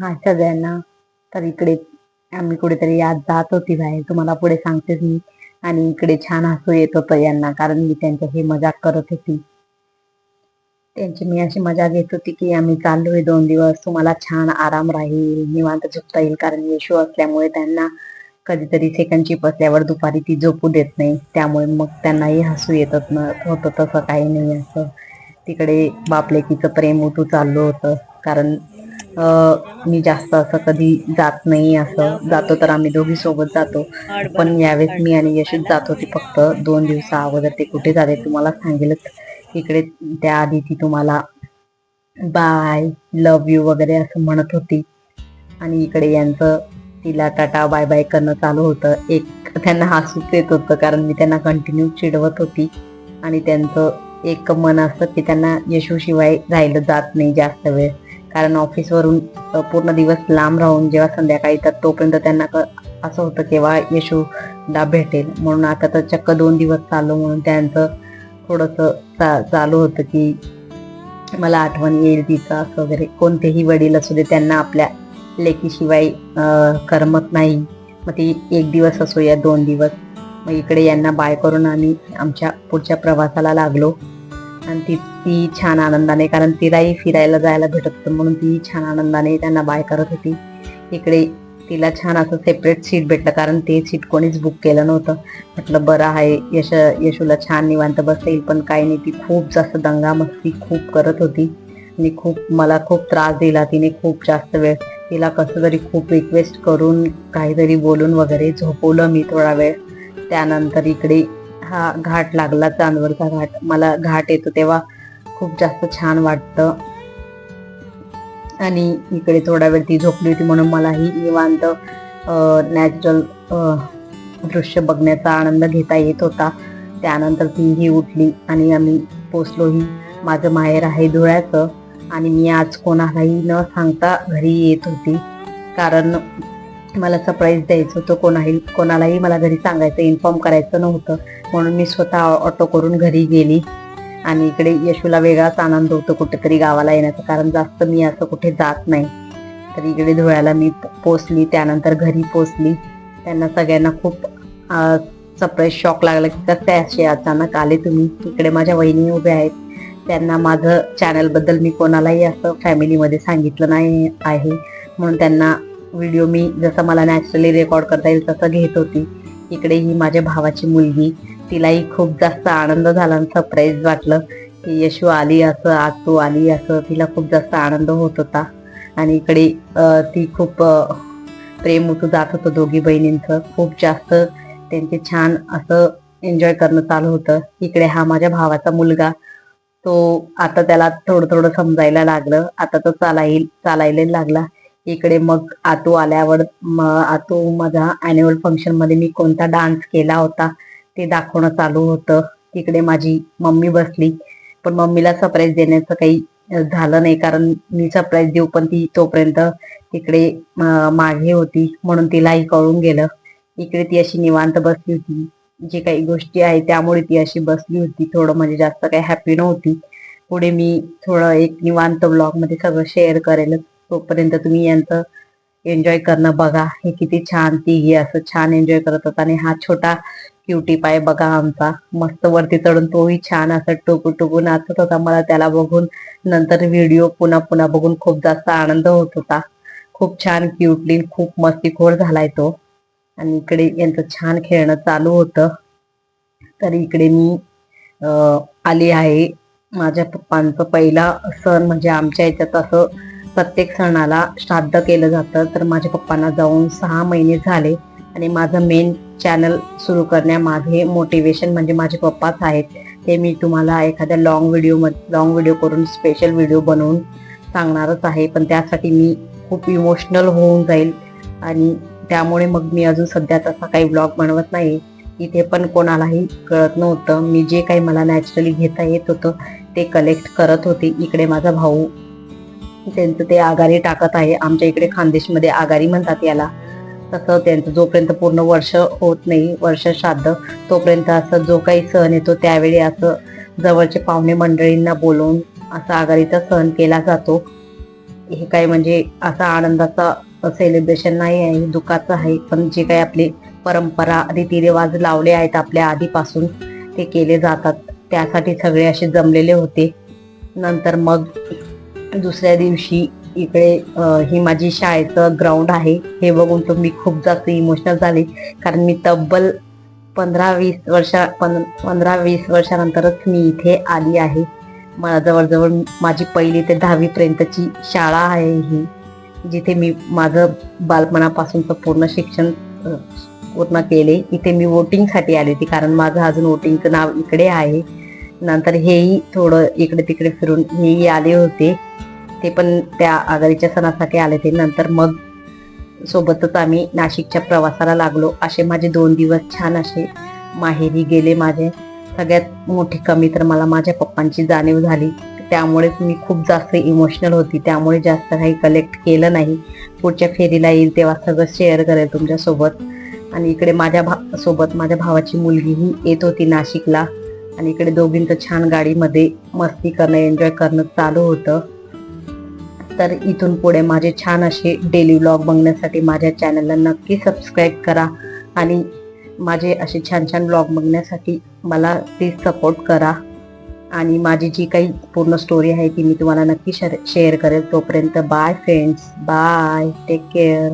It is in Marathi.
हा सगळ्यांना. तर इकडे आम्ही कुठेतरी आज जात होती बाहेर. तुम्हाला पुढे सांगतेच मी. आणि इकडे छान हसू येत होतं यांना कारण मी त्यांच्या हे मजाक करत होती. त्यांची मी अशी मजा घेत होती की आम्ही चाललोय दोन दिवस. तुम्हाला छान आराम राहील निवांत झोपता येईल कारण येशू असल्यामुळे त्यांना कधीतरी सेकंड चिप असल्यावर दुपारी ती झोपू देत नाही. त्यामुळे मग त्यांनाही हसू येतच न होतं तसं काही नाही असं. तिकडे बापलेकीचं प्रेम उतू चाललं होतं. कारण मी जास्त असं कधी जात नाही असं जातो तर आम्ही दोघी सोबत जातो. पण यावेळेस मी आणि यशच जात होती फक्त दोन दिवसा अगोदर ते कुठे जाते तुम्हाला सांगेलच. इकडे त्याआधी ती तुम्हाला बाय लव यू वगैरे असं म्हणत होती. आणि इकडे यांचं तिला टाटा बाय बाय करणं चालू होतं. एक त्यांना हसूच येत होतं कारण मी त्यांना कंटिन्यू चिडवत होती. आणि त्यांचं एक मन असतं की त्यांना यशूशिवाय राहिलं जात नाही जास्त वेळ. कारण ऑफिसवरून पूर्ण दिवस लांब राहून जेव्हा संध्याकाळी येतात तोपर्यंत त्यांना असं होतं केव्हा येशूला भेटेल. म्हणून आता तर चक्क दोन दिवस चालू म्हणून त्यांचं थोडंसं चा चालू होतं की मला आठवण येईल तिचं असं वगैरे. कोणतेही वडील असू दे त्यांना आपल्या लेकीशिवाय करमत नाही. मग ती एक दिवस असो या दोन दिवस. मग इकडे यांना बाय करून आम्ही आमच्या पुढच्या प्रवासाला लागलो. आणि ती ती छान आनंदाने कारण तिलाही फिरायला जायला भेटत होतं म्हणून ती छान आनंदाने त्यांना बाय करत होती. इकडे तिला छान असं सेपरेट सीट भेटलं कारण ते सीट कोणीच बुक केलं नव्हतं. म्हटलं बरं आहे यश यशूला छान निवांत बसता येईल पण काही नाही ती खूप जास्त दंगा मस्ती खूप करत होती. आणि खूप मला खूप त्रास दिला तिने खूप जास्त वेळ तिला कसं तरी खूप रिक्वेस्ट करून काहीतरी बोलून वगैरे झोपवलं मी थोडा वेळ. त्यानंतर इकडे हा घाट लागला चांदवडचा घाट. मला घाट येतो तेव्हा खूप जास्त छान वाटतं. आणि इकडे थोडा वेळ ती झोपली होती म्हणून मलाही निवांत नॅचरल दृश्य बघण्याचा आनंद घेता येत होता. त्यानंतर तीही उठली आणि आम्ही पोचलोही. माझं माहेर आहे धुळ्याचं आणि मी आज कोणालाही न सांगता घरी येत होती. कारण मला सरप्राईज द्यायचं होतं. कोणाही कोणालाही मला घरी सांगायचं इन्फॉर्म करायचं नव्हतं. म्हणून मी स्वतः ऑटो करून घरी गेली. आणि इकडे यशूला वेगळाच आनंद होतो कुठेतरी गावाला येण्याचं. कारण जास्त मी असं कुठे जात नाही. तर इकडे धुळ्याला मी पोचली त्यानंतर घरी पोचली त्यांना सगळ्यांना खूप सरप्राईज शॉक लागला की कसे असे अचानक आले तुम्ही? इकडे माझ्या वहिनी उभ्या आहेत. त्यांना माझं चॅनलबद्दल मी कोणालाही असं फॅमिलीमध्ये सांगितलं नाही आहे. म्हणून त्यांना व्हिडिओ मी जसं मला नॅचरली रेकॉर्ड करता येईल तसं घेत होती. इकडे ही माझ्या भावाची मुलगी. तिलाही खूप जास्त आनंद झाला आणि सरप्राईज वाटलं की यशू आली असं आज तू आली असं. तिला खूप जास्त आनंद होत होता. आणि इकडे ती खूप प्रेम होतं जात होतं दोघी बहिणींचं. खूप जास्त त्यांचे छान असं एन्जॉय करणं चालू होतं. इकडे हा माझ्या भावाचा मुलगा. तो आता त्याला थोडं थोडं समजायला लागलं. आता तो चालायला चालायला लागला. इकडे मग आतू आल्यावर आतू माझ्या अॅन्युअल फंक्शनमध्ये मी कोणता डान्स केला होता ते दाखवणं चालू होतं. तिकडे माझी मम्मी बसली. पण मम्मीला सरप्राईज देण्याचं काही झालं नाही. कारण मी सरप्राईज देऊ पण ती तोपर्यंत तिकडे मागे होती. म्हणून तिलाही कळून गेलं. इकडे ती अशी निवांत बसली होती. जे काही गोष्टी आहेत त्यामुळे ती अशी बसली होती. थोडं म्हणजे जास्त काही हॅपी नव्हती. पुढे मी थोडं एक निवांत ब्लॉगमध्ये सगळं शेअर करेलच. तोपर्यंत तुम्ही यांचं एन्जॉय करणं बघा. हे किती छान तिघी असं छान एन्जॉय करत होता. आणि हा छोटा क्युटी पाय बघा आमचा. मस्त वरती चढून तोही छान असं टोकू टोकू नाचत होता. मला त्याला बघून नंतर व्हिडिओ पुन्हा पुन्हा बघून खूप जास्त आनंद होत होता. खूप छान क्युटली खूप मस्तीखोर झालाय तो. आणि इकडे यांचं छान खेळणं चालू होतं. तर इकडे मी आली आहे. माझ्या पप्पांचं पहिला सण म्हणजे आमच्या याच्यात असं प्रत्येक सणाला श्राद्ध केलं जातं. तर माझ्या पप्पांना जाऊन सहा महिने झाले आणि माझं मेन चॅनल सुरू करण्यामागे मोटिवेशन म्हणजे माझे पप्पाच आहेत. ते मी तुम्हाला एखाद्या लॉंग व्हिडिओ लॉंग व्हिडिओ करून स्पेशल व्हिडिओ बनवून सांगणारच आहे. पण त्यासाठी मी खूप इमोशनल होऊन जाईल आणि त्यामुळे मग मी अजून सध्या तसा काही ब्लॉग बनवत नाही इथे पण कोणालाही कळत नव्हतं. मी जे काही मला नॅचरली घेता येत होतं ते कलेक्ट करत होते. इकडे माझा भाऊ त्यांचं ते आगारी टाकत आहे आमच्या इकडे खानदेशमध्ये आगारी म्हणतात याला. तसं त्यांचं जोपर्यंत पूर्ण वर्ष होत नाही वर्ष श्राद्ध तोपर्यंत असं जो काही सण येतो त्यावेळी असं जवळचे पाहुणे मंडळींना बोलवून असा आघाडीचा सण केला जातो. हे काय म्हणजे असा आनंदाचा सेलिब्रेशन नाही आहे दुःखाचं आहे पण जे काही आपले परंपरा रीतिरिवाज लावले आहेत आपल्या आधीपासून ते केले जातात. त्यासाठी सगळे असे जमलेले होते. नंतर मग दुसऱ्या दिवशी इकडे ही माझी शाळेचं ग्राउंड आहे. हे बघून तर मी खूप जास्त इमोशनल झाले. कारण मी तब्बल पंधरा वीस वर्षा पं- पंधरा वीस वर्षानंतरच मी इथे आली आहे. मला जवळजवळ माझी पहिली ते दहावीपर्यंतची शाळा आहे ही जिथे मी माझं बालपणापासूनचं पूर्ण शिक्षण पूर्ण केले. इथे मी वोटिंगसाठी आली होती कारण माझं अजून वोटिंगचं नाव इकडे आहे. नंतर हेही थोडं इकडे तिकडे फिरून हेही आले होते. ते पण त्या आघाडीच्या सणासाठी आले ते. नंतर मग सोबतच आम्ही नाशिकच्या प्रवासाला लागलो. असे माझे दोन दिवस छान असे माहेरी गेले माझे. सगळ्यात मोठी कमी तर मला माझ्या पप्पांची जाणीव झाली. त्यामुळेच मी खूप जास्त इमोशनल होती. त्यामुळे जास्त काही कलेक्ट केलं नाही. पुढच्या फेरीला येईल तेव्हा सगळं शेअर करेल तुमच्यासोबत. आणि इकडे माझ्या भा सोबत माझ्या भावाची मुलगीही येत होती नाशिकला. आणि इकडे दोघींचं छान गाडीमध्ये मस्ती करणं एन्जॉय करणं चालू होतं. तर इथून पुढे माझे छान असे डेली व्लॉग बघण्यासाठी माझ्या चॅनलला नक्की सबस्क्राईब करा. आणि माझे असे छान छान व्लॉग बघण्यासाठी मला प्लीज सपोर्ट करा. आणि माझी जी काही पूर्ण स्टोरी आहे ती मी तुम्हाला नक्की शेअर करेल. तोपर्यंत bye friends bye take care